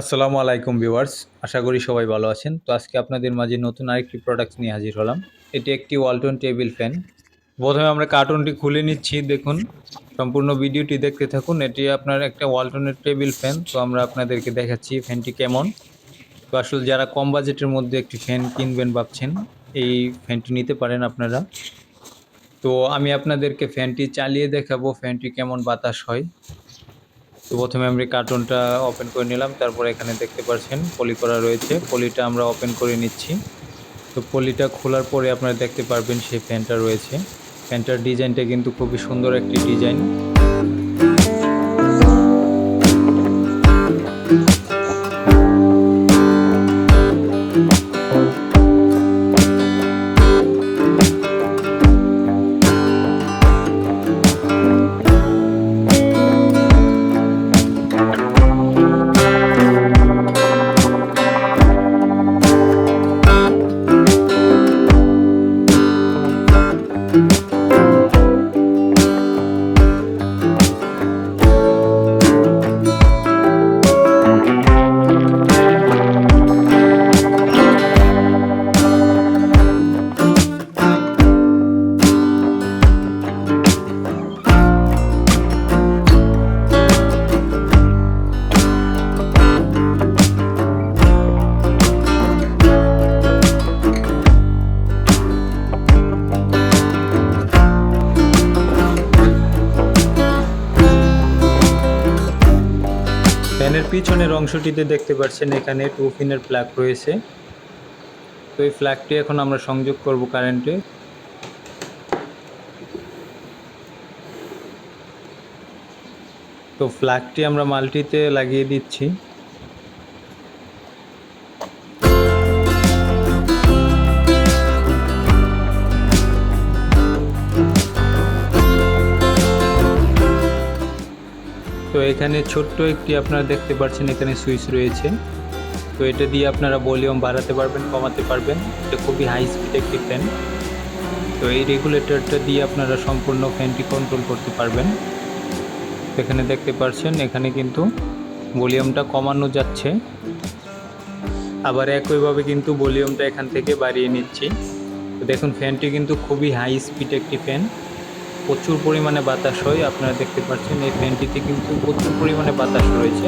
আসসালামু আলাইকুম ভিউয়ার্স, আশা করি সবাই ভালো আছেন। তো আজকে আপনাদের মাঝে নতুন আরেকটি প্রোডাক্ট নিয়ে হাজির হলাম। এটি একটি ওয়ালটন টেবিল ফ্যান প্রথমে আমরা কার্টুনটি খুলে নিচ্ছি, দেখুন। সম্পূর্ণ ভিডিওটি দেখতে থাকুন। এটি আপনার একটা ওয়ালটনের টেবিল ফ্যান তো আমরা আপনাদেরকে দেখাচ্ছি ফ্যানটি কেমন। তো আসলে যারা কম বাজেটের মধ্যে একটি ফ্যান কিনবেন ভাবছেন, এই ফ্যানটি নিতে পারেন আপনারা। তো আমি আপনাদেরকে ফ্যানটি চালিয়ে দেখাবো। ফ্যানটি কেমন বাতাস হয়। তো প্রথমে আমি কার্টুনটা ওপেন করে নিলাম, তারপর এখানে দেখতে পাচ্ছেন পলি করা রয়েছে। পলিটা আমরা ওপেন করে নিচ্ছি। তো পলিটা খোলার পরে আপনারা দেখতে পারবেন সেই ফ্যানটা রয়েছে। ফ্যানটার ডিজাইনটা কিন্তু খুবই সুন্দর একটি ডিজাইন। পিছনের অংশটিতে দেখতে পাচ্ছেন এখানে টু পিনের প্লাগ রয়েছে। তো এই ফ্ল্যাগটি এখন আমরা সংযোগ করব কারেন্টে। তো ফ্ল্যাগটি আমরা মাল্টিতে লাগিয়ে দিচ্ছি। তো এখানে ছোট্ট একটি আপনারা দেখতে পাচ্ছেন, এখানে সুইচ রয়েছে। তো এটা দিয়ে আপনারা ভলিউম বাড়াতে পারবেন, কমাতে পারবেন। এটা খুবই হাই স্পিড একটি ফ্যান তো এই রেগুলেটরটা দিয়ে আপনারা সম্পূর্ণ ফ্যানটি কন্ট্রোল করতে পারবেন। এখানে দেখতে পাচ্ছেন, এখানে কিন্তু ভলিউমটা কমানো যাচ্ছে। আবার একইভাবে কিন্তু ভলিউমটা এখান থেকে বাড়িয়ে নিচ্ছি। তো দেখুন ফ্যানটি কিন্তু খুবই হাই স্পিড একটি ফ্যান প্রচুর পরিমাণে বাতাস হয় আপনারা দেখতে পাচ্ছেন এই ফ্যানটিতে কিন্তু প্রচুর পরিমাণে বাতাস রয়েছে।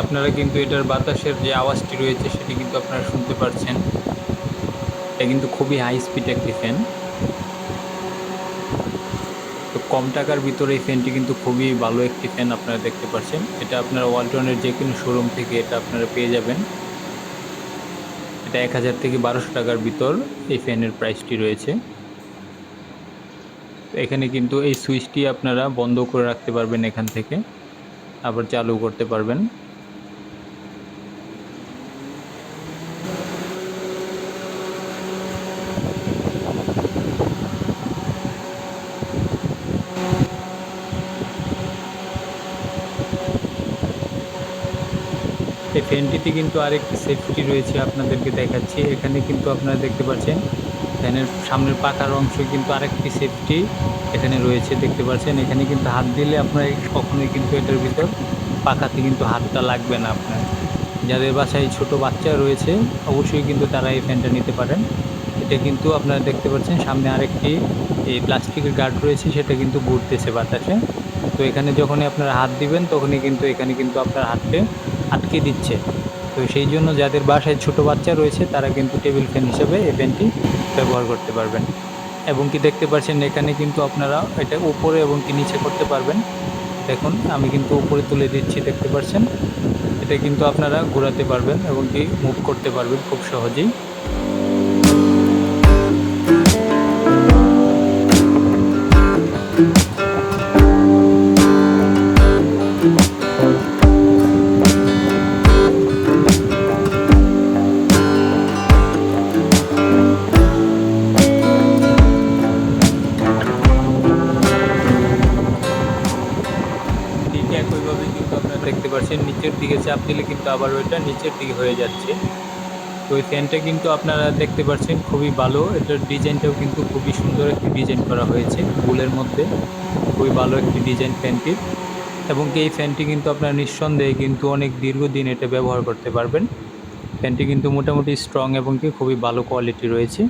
আপনারা কিন্তু এটার বাতাসের যে আওয়াজটি রয়েছে সেটি কিন্তু আপনারা শুনতে পারছেন। এটা কিন্তু খুবই হাই স্পিড একটি ফ্যান তো কম টাকার ভিতরে এই ফ্যানটি কিন্তু খুবই ভালো একটি ফ্যান আপনারা দেখতে পাচ্ছেন এটা আপনারা ওয়ালটনের যে কোনো শোরুম থেকে এটা আপনারা পেয়ে যাবেন। এটা এক হাজার থেকে বারোশো টাকার ভিতর এই ফ্যানের প্রাইসটি রয়েছে। এখানে কিন্তু এই সুইচটি আপনারা বন্ধ করে রাখতে পারবেন এখান থেকে। আবার চালু করতে পারবেন। এই ফ্যানটিতে কিন্তু আরেকটি সেফটি রয়েছে আপনাদেরকে দেখাচ্ছি। এখানে কিন্তু আপনারা দেখতে পাচ্ছেন, ফ্যানের সামনের পাখার অংশ কিন্তু আরেকটি সেফটি এখানে রয়েছে, দেখতে পাচ্ছেন। এখানে কিন্তু হাত দিলে আপনার কখনোই কিন্তু এটার ভিতর পাখাতে কিন্তু হাতটা লাগবে না আপনার। যাদের বাসায় ছোট বাচ্চা রয়েছে, অবশ্যই কিন্তু তারা এই ফ্যানটা নিতে পারেন। এটা কিন্তু আপনারা দেখতে পাচ্ছেন, সামনে আরেকটি এই প্লাস্টিকের গার্ড রয়েছে, সেটা কিন্তু ঘুরতেছে বাতাসে। তো এখানে যখনই আপনারা হাত দিবেন, তখনই কিন্তু এখানে কিন্তু আপনার হাতকে আটকে দিচ্ছে। তো সেই জন্য যাদের বাসায় ছোট বাচ্চা রয়েছে, তারা কিন্তু টেবিল ফ্যান হিসেবে এই ফ্যানটি ব্যবহার করতে পারবেন। এবং কি দেখতে পাচ্ছেন, এখানে কিন্তু আপনারা এটা উপরে এবং কি নিচে করতে পারবেন। দেখুন, আমি কিন্তু উপরে তুলে দিচ্ছি, দেখতে পাচ্ছেন? এটা কিন্তু আপনারা ঘোরাতে পারবেন এবং কি মুভ করতে পারবেন খুব সহজেই। ঠিক একইভাবে কিন্তু আপনারা দেখতে পাচ্ছেন নিচের দিকে চাপ দিলে কিন্তু আবার ওইটা নিচের দিকে হয়ে যাচ্ছে। তো ওই ফ্যানটা কিন্তু আপনারা দেখতে পাচ্ছেন খুবই ভালো। এটার ডিজাইনটাও কিন্তু খুবই সুন্দর একটি ডিজাইন করা হয়েছে ফুলের মধ্যে। খুবই ভালো একটি ডিজাইন ফ্যানটির এবং এই ফ্যানটি কিন্তু আপনারা নিঃসন্দেহে কিন্তু অনেক দীর্ঘদিন এটা ব্যবহার করতে পারবেন। ফ্যানটি কিন্তু মোটামুটি স্ট্রং এবং কি খুবই ভালো কোয়ালিটি রয়েছে।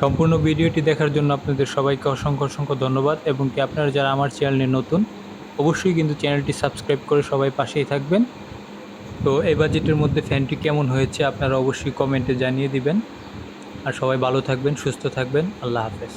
সম্পূর্ণ ভিডিওটি দেখার জন্য আপনাদের সবাইকে অসংখ্য অসংখ্য ধন্যবাদ। এবং কি আপনারা যারা আমার চ্যানেলে নতুন অবশ্যই কিন্তু চ্যানেলটি সাবস্ক্রাইব করে সবাই পাশেই থাকবেন। তো এই বাজেটের মধ্যে ফ্যানটি কেমন হয়েছে আপনারা অবশ্যই কমেন্টে জানিয়ে দিবেন। আর সবাই ভালো থাকবেন, সুস্থ থাকবেন। আল্লাহ হাফেজ।